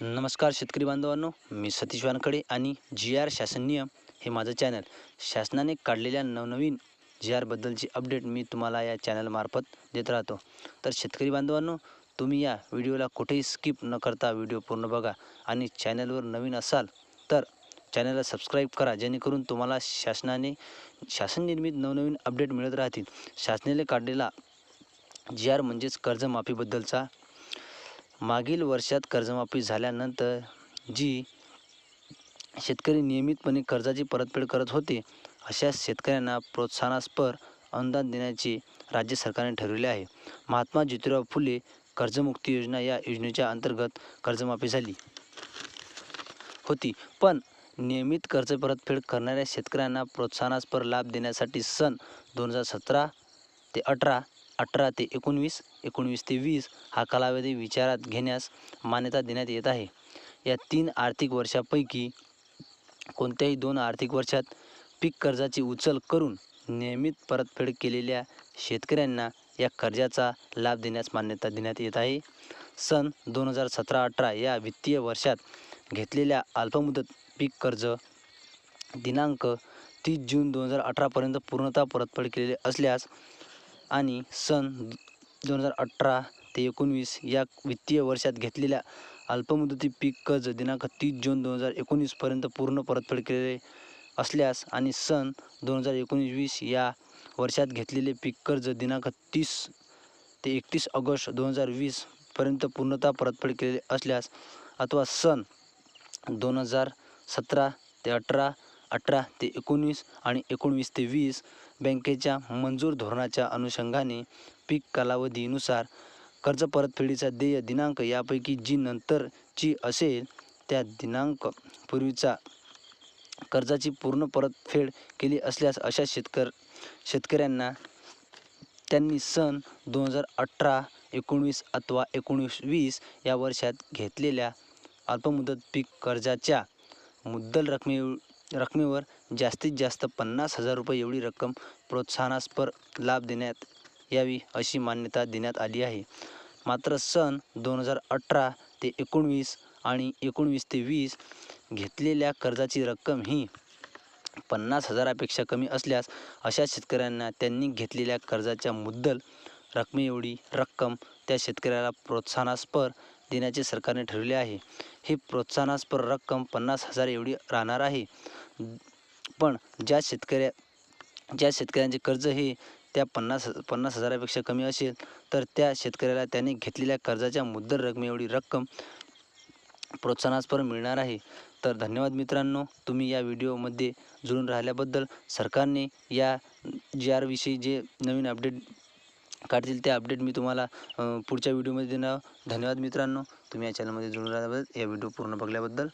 नमस्कार शेतकरी बांधवांनो मी सतीश वानखडे आणि जी आर शासन नियम हे माझं चॅनल शासनाने काढलेल्या नवनवीन जी आरबद्दलची अपडेट मी तुम्हाला या चॅनलमार्फत देत राहतो. तर शेतकरी बांधवांनो तुम्ही या व्हिडिओला कुठेही स्किप न करता व्हिडिओ पूर्ण बघा आणि चॅनलवर नवीन असाल तर चॅनलला सबस्क्राईब करा जेणेकरून तुम्हाला शासनाने शासन निर्मित नवनवीन अपडेट मिळत राहतील. शासनाने काढलेला जी आर म्हणजेच कर्जमाफीबद्दलचा मागील वर्षात कर्जमाफी झाल्यानंतर जी शेतकरी नियमितपणे कर्जाची परतफेड करत होते अशा शेतकऱ्यांना प्रोत्साहनास्पर अनुदान देण्याचे राज्य सरकारने ठरविले आहे. महात्मा ज्योतिराव फुले कर्जमुक्ती योजना या योजनेच्या अंतर्गत कर्जमाफी झाली होती. पण नियमित कर्ज परतफेड करणाऱ्या शेतकऱ्यांना प्रोत्साहनास्पर लाभ देण्यासाठी सन दोन हजार सतरा ते अठरा अठरा ते एकोणवीस एकोणवीस ते वीस हा कालावधी विचारात घेण्यास मान्यता देण्यात येत आहे. या तीन आर्थिक वर्षापैकी कोणत्याही दोन आर्थिक वर्षात पीक कर्जाची उचल करून नियमित परतफेड केलेल्या शेतकऱ्यांना या कर्जाचा लाभ देण्यास मान्यता देण्यात येत आहे. सन दोन हजार सतरा अठरा या वित्तीय वर्षात घेतलेल्या अल्पमुदत पीक कर्ज दिनांक तीस जून दोन हजार अठरापर्यंत पूर्णतः परतफेड केलेले असल्यास आणि सन दोन हजार अठरा ते एकोणवीस या वित्तीय वर्षात घेतलेल्या अल्पमुदती पीक कर्ज दिनांक तीस जून दोन हजार एकोणीसपर्यंत पूर्ण परतफेड केलेले असल्यास आणि सन दोन हजार एकोणीस वीस या वर्षात घेतलेले पीक कर्ज दिनांक तीस ते एकतीस ऑगस्ट दोन हजार वीसपर्यंत पूर्णतः परतफेड केलेले असल्यास अथवा सन दोन हजार सतरा ते अठरा अठरा ते एकोणीस आणि एकोणवीस ते वीस बँकेच्या मंजूर धोरणाच्या अनुषंगाने पीक कालावधीनुसार कर्ज परतफेडीचा देय दिनांक यापैकी जी नंतरची असेल त्या दिनांक पूर्वीचा कर्जाची पूर्ण परतफेड केली असल्यास अशा शेतकर शेतकऱ्यांना त्यांनी सन दोन हजार अठरा एकोणवीस अथवा एकोणीस वीस या वर्षात घेतलेल्या अल्पमुदत पीक कर्जाच्या मुद्दल रकमे रकमेवर जास्तीत जास्त पन्नास हजार रुपये एवढी रक्कम प्रोत्साहनास्पर लाभ देण्यात यावी अशी मान्यता देण्यात आली आहे. मात्र सन दोन हजार अठरा ते एकोणवीस आणि एकोणवीस ते वीस घेतलेल्या कर्जाची रक्कम ही पन्नास हजारापेक्षा कमी असल्यास अशा शेतकऱ्यांना त्यांनी घेतलेल्या कर्जाच्या मुद्दल रकमेएवढी रक्कम त्या शेतकऱ्याला प्रोत्साहनास्पर देण्याचे सरकारने ठरविले आहे. ही प्रोत्साहनास्पर रक्कम पन्नास हजार एवढी राहणार आहे. पण ज्या शेतकऱ्या ज्या शेतकऱ्यांचे कर्ज हे त्या पन्नास पन्नास हजारापेक्षा कमी असेल तर त्या शेतकऱ्याला त्याने घेतलेल्या कर्जाच्या मुद्दल रकमेएवढी रक्कम प्रोत्साहनास्पर मिळणार आहे. तर धन्यवाद मित्रांनो. तुम्ही या व्हिडिओमध्ये जुळून राहिल्याबद्दल सरकारने या जी आरविषयी जे नवीन अपडेट काढतील ते अपडेट मी तुम्हाला पुढच्या व्हिडिओमध्ये देणार धन्यवाद मित्रांनो. तुम्ही या चॅनलमध्ये जुळून राहिल्याबद्दल या व्हिडिओ पूर्ण बघल्याबद्दल.